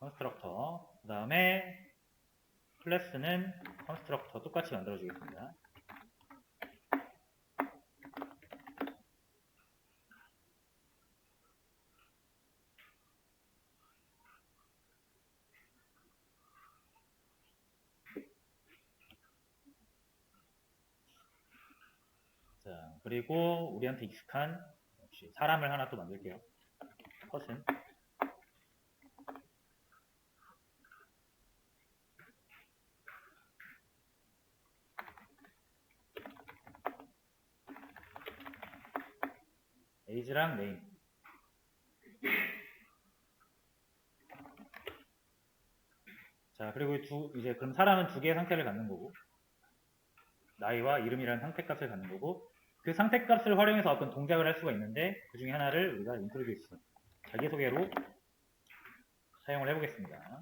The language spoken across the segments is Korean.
컨스트럭터. 그 다음에 클래스는 컨스트럭터 똑같이 만들어 주겠습니다. 자, 그리고 우리한테 익숙한 역시 사람을 하나 또 만들게요. 컷은. 에이지랑 네임. 자, 그리고 두, 이제 그럼 사람은 두 개의 상태를 갖는 거고, 나이와 이름이라는 상태값을 갖는 거고, 그 상태값을 활용해서 어떤 동작을 할 수가 있는데, 그 중에 하나를 우리가 인트로듀스, 자기소개로 사용을 해보겠습니다.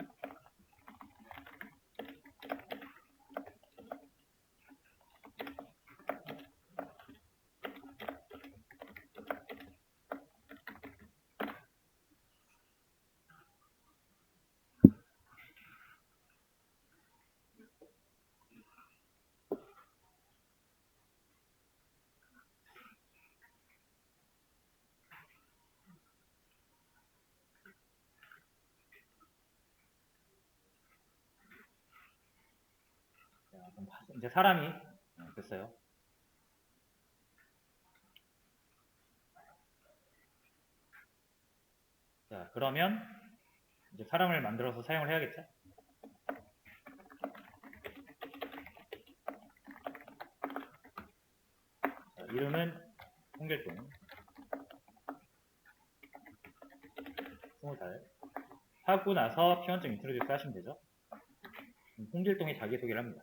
이제 사람이 어, 됐어요. 자, 그러면 이제 사람을 만들어서 사용을 해야겠죠? 자, 이름은 홍길동. 스무 살. 하고 나서 피원점 인트로듀스 하시면 되죠? 음, 홍길동이 자기소개를 합니다.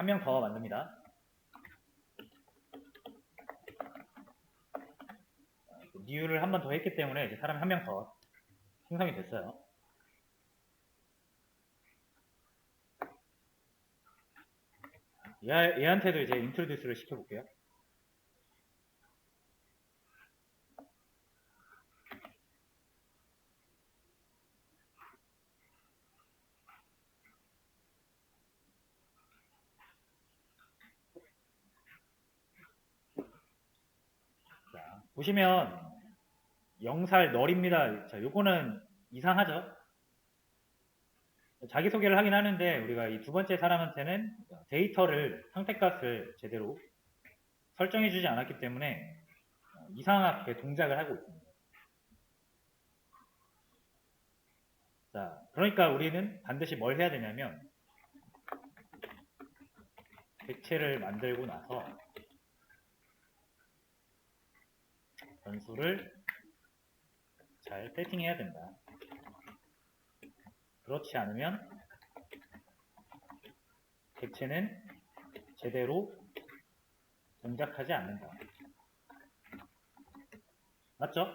한 명 더 만듭니다. 뉴를 한 번 더 했기 때문에 이제 사람이 한명 더 생성이 됐어요. 얘, 얘한테도 이제 인트로듀스를 시켜볼게요. 자, 보시면 0살 널입니다. 자, 요거는 이상하죠? 자기소개를 하긴 하는데 우리가 이 두 번째 사람한테는 데이터를 상태값을 제대로 설정해 주지 않았기 때문에 어, 이상하게 동작을 하고 있습니다. 자, 그러니까 우리는 반드시 뭘 해야 되냐면 객체를 만들고 나서 변수를 잘 세팅해야 된다. 그렇지 않으면 객체는 제대로 동작하지 않는다. 맞죠?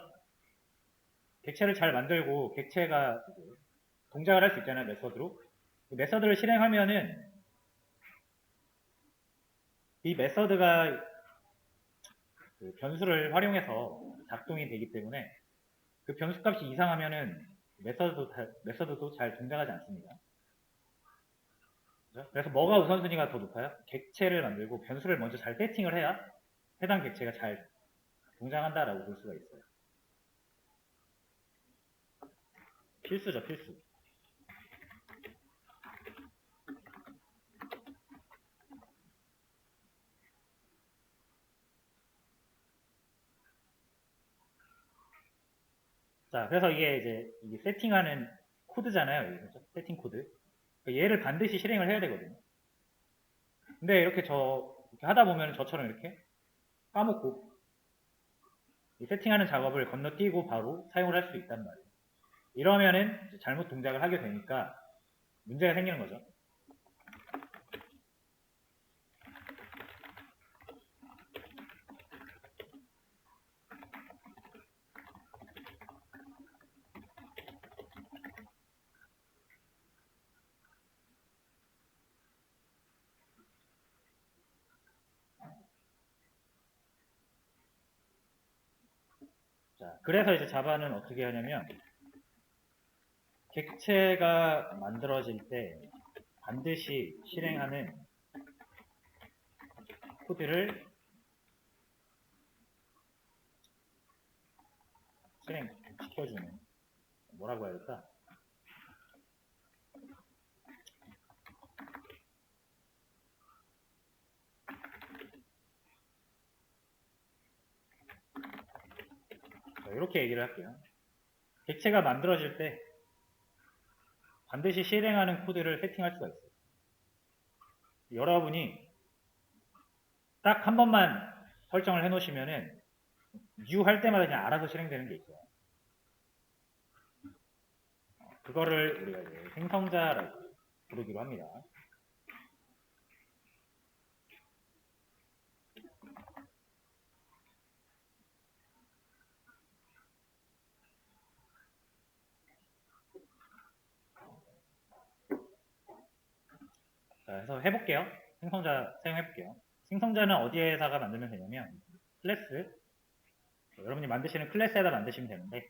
객체를 잘 만들고 객체가 동작을 할 수 있잖아요, 메서드로. 그 메서드를 실행하면은 이 메서드가 그 변수를 활용해서 작동이 되기 때문에 그 변수 값이 이상하면은 메서드도, 다- 메서드도 잘 동작하지 않습니다. 그래서 뭐가 우선순위가 더 높아요? 객체를 만들고 변수를 먼저 잘 세팅을 해야 해당 객체가 잘 동작한다라고 볼 수가 있어요. 필수죠, 필수. 자, 그래서 이게 이제 이게 세팅하는 코드잖아요. 그죠? 세팅 코드. 그러니까 얘를 반드시 실행을 해야 되거든요. 근데 이렇게 저 이렇게 하다 보면 저처럼 이렇게 까먹고 이 세팅하는 작업을 건너뛰고 바로 사용을 할 수 있단 말이에요. 이러면은 잘못 동작을 하게 되니까 문제가 생기는 거죠. 자, 그래서 이제 자바는 어떻게 하냐면 객체가 만들어질 때 반드시 실행하는 코드를 실행시켜주는 뭐라고 해야 될까? 자, 이렇게 얘기를 할게요. 객체가 만들어질 때 반드시 실행하는 코드를 세팅할 수가 있어요. 여러분이 딱 한 번만 설정을 해 놓으시면은 new 할 때마다 그냥 알아서 실행되는 게 있어요. 그거를 우리가 생성자라고 부르기로 합니다. 자, 그래서 해볼게요. 생성자 사용해볼게요. 생성자는 어디에다가 만들면 되냐면 클래스 여러분이 만드시는 클래스에다 만드시면 되는데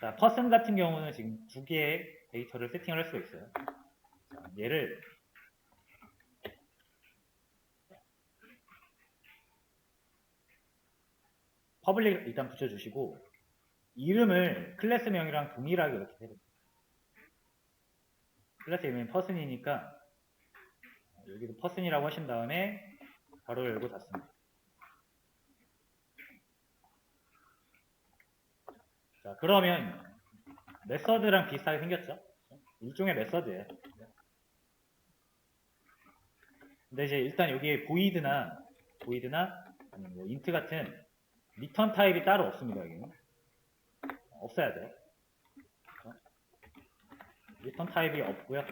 자, person 같은 경우는 지금 두 개의 데이터를 세팅을 할 수가 있어요. 자, 얘를 퍼블릭 일단 붙여주시고 이름을 클래스명이랑 동일하게 이렇게 해요. 클래스 이름이 person이니까 여기도 person이라고 하신 다음에 바로 열고 닫습니다. 자, 그러면 메서드랑 비슷하게 생겼죠? 일종의 메서드예요. 근데 이제 일단 여기에 보이드나 보이드나 뭐 인트 같은 리턴 타입이 따로 없습니다. 여기는 없어야 돼요. 리턴 타입이 없고요.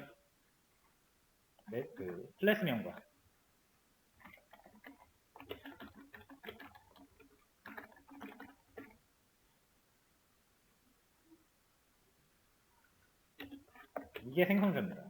네, 그 클래스명과 이게 생성자입니다.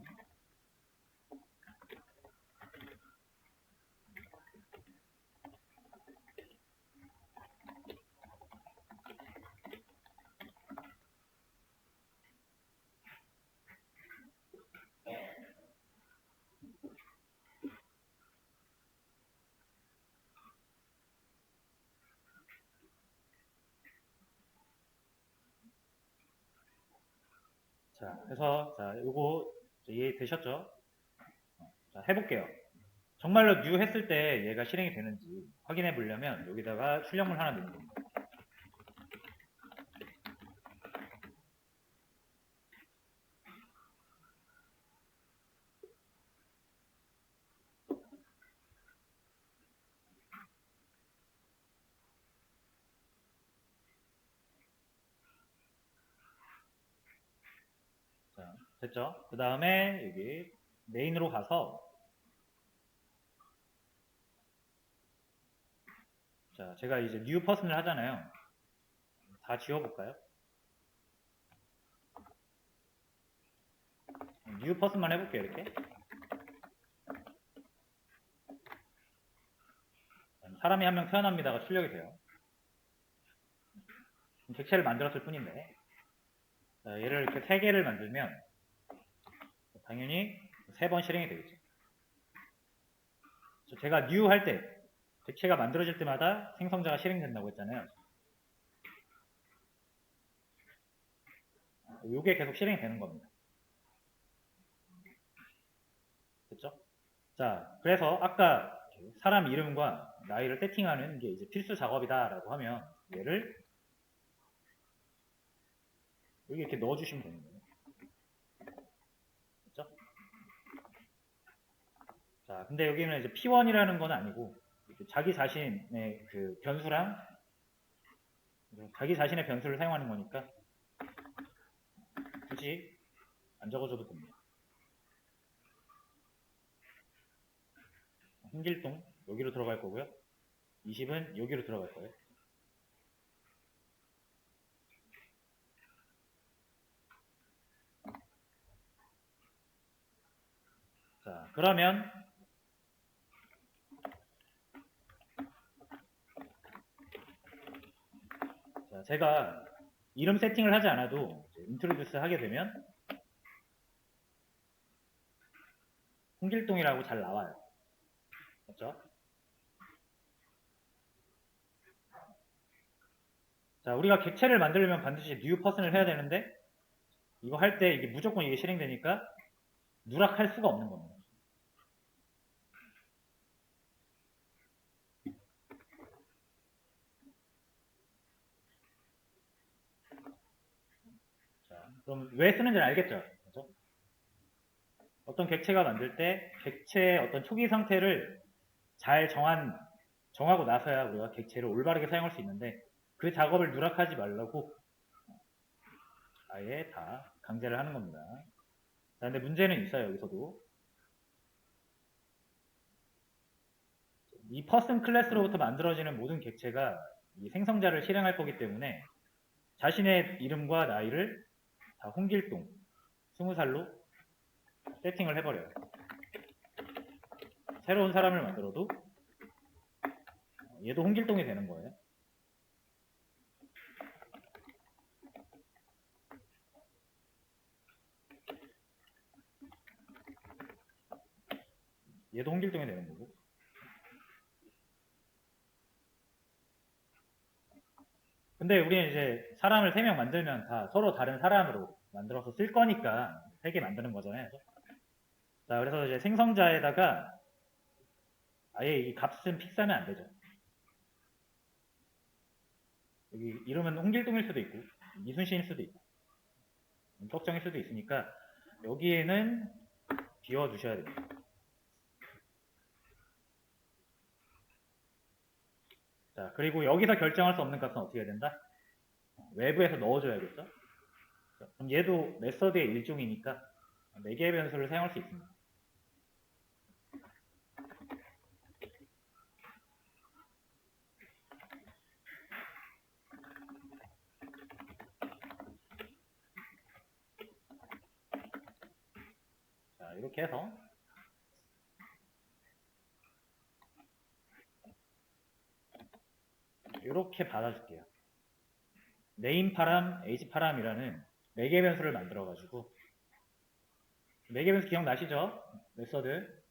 자, 그래서 자, 요거 이제 이해 되셨죠? 자, 해볼게요. 정말로 new 했을 때 얘가 실행이 되는지 확인해 보려면 여기다가 출력물 하나 넣는 겁니다. 자, 됐죠? 그 다음에 여기 메인으로 가서 자, 제가 이제 new person을 하잖아요. 다 지워볼까요? new person만 해볼게요, 이렇게. 사람이 한 명 태어납니다가 출력이 돼요. 객체를 만들었을 뿐인데. 자, 얘를 이렇게 세 개를 만들면 당연히 세 번 실행이 되겠죠. 저 제가 new 할 때, 객체가 만들어질 때마다 생성자가 실행된다고 했잖아요. 요게 계속 실행이 되는 겁니다. 됐죠? 자, 그래서 아까 사람 이름과 나이를 세팅하는 게 이제 필수 작업이다라고 하면 얘를 여기 이렇게 넣어주시면 거예요. 그렇죠? 자, 근데 여기는 이제 P1이라는 건 아니고 자기 자신의 그 변수랑 자기 자신의 변수를 사용하는 거니까 굳이 안 적어줘도 됩니다. 홍길동 여기로 들어갈 거고요. 20은 여기로 들어갈 거예요. 자, 그러면 제가 이름 세팅을 하지 않아도 인트로듀스 하게 되면 홍길동이라고 잘 나와요. 맞죠? 자, 우리가 객체를 만들려면 반드시 new person을 해야 되는데 이거 할 때 이게 무조건 이게 실행되니까 누락할 수가 없는 겁니다. 자, 그럼 왜 쓰는지는 알겠죠? 그죠? 어떤 객체가 만들 때 객체의 어떤 초기 상태를 잘 정한 정하고 나서야 우리가 객체를 올바르게 사용할 수 있는데 그 작업을 누락하지 말라고 아예 다 강제를 하는 겁니다. 자, 근데 문제는 있어요, 여기서도. 이 퍼슨 클래스로부터 만들어지는 모든 객체가 이 생성자를 실행할 거기 때문에 자신의 이름과 나이를 다 홍길동, 스무 살로 세팅을 해버려요. 새로운 사람을 만들어도 얘도 홍길동이 되는 거예요. 얘도 홍길동이 되는 거고. 근데 우리는 이제 사람을 3명 만들면 다 서로 다른 사람으로 만들어서 쓸 거니까 3개 만드는 거잖아요. 자, 그래서 이제 생성자에다가 아예 이 값은 픽스하면 안 되죠. 여기 이름은 홍길동일 수도 있고, 이순신일 수도 있고, 윤석정일 수도 있으니까 여기에는 비워주셔야 됩니 자, 그리고 여기서 결정할 수 없는 값은 어떻게 해야 된다? 외부에서 넣어줘야겠죠? 자, 그럼 얘도 메서드의 일종이니까 4개의 변수를 사용할 수 있습니다. 자, 이렇게 해서 이렇게 받아줄게요. 네임 파람, 에이지 파람이라는 4개 변수를 만들어 가지고 4개 변수 기억나시죠? 메서드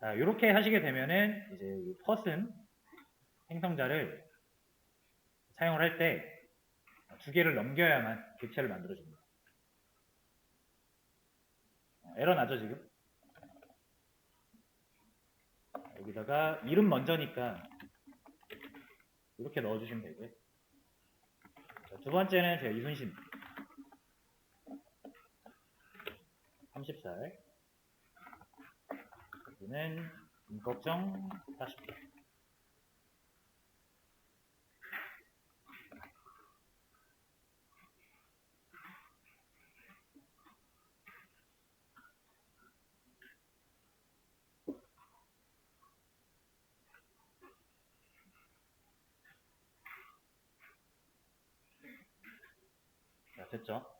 자, 이렇게 하시게 되면은 이제 이 퍼슨 행성자를 사용을 할 때 두 개를 넘겨야만 객체를 만들어줍니다. 어, 에러 나죠 지금? 여기다가 이름 먼저니까 이렇게 넣어주시면 되고요. 자, 두 번째는 제가 이순신 30살 여기는 임꺽정 40살 됐죠?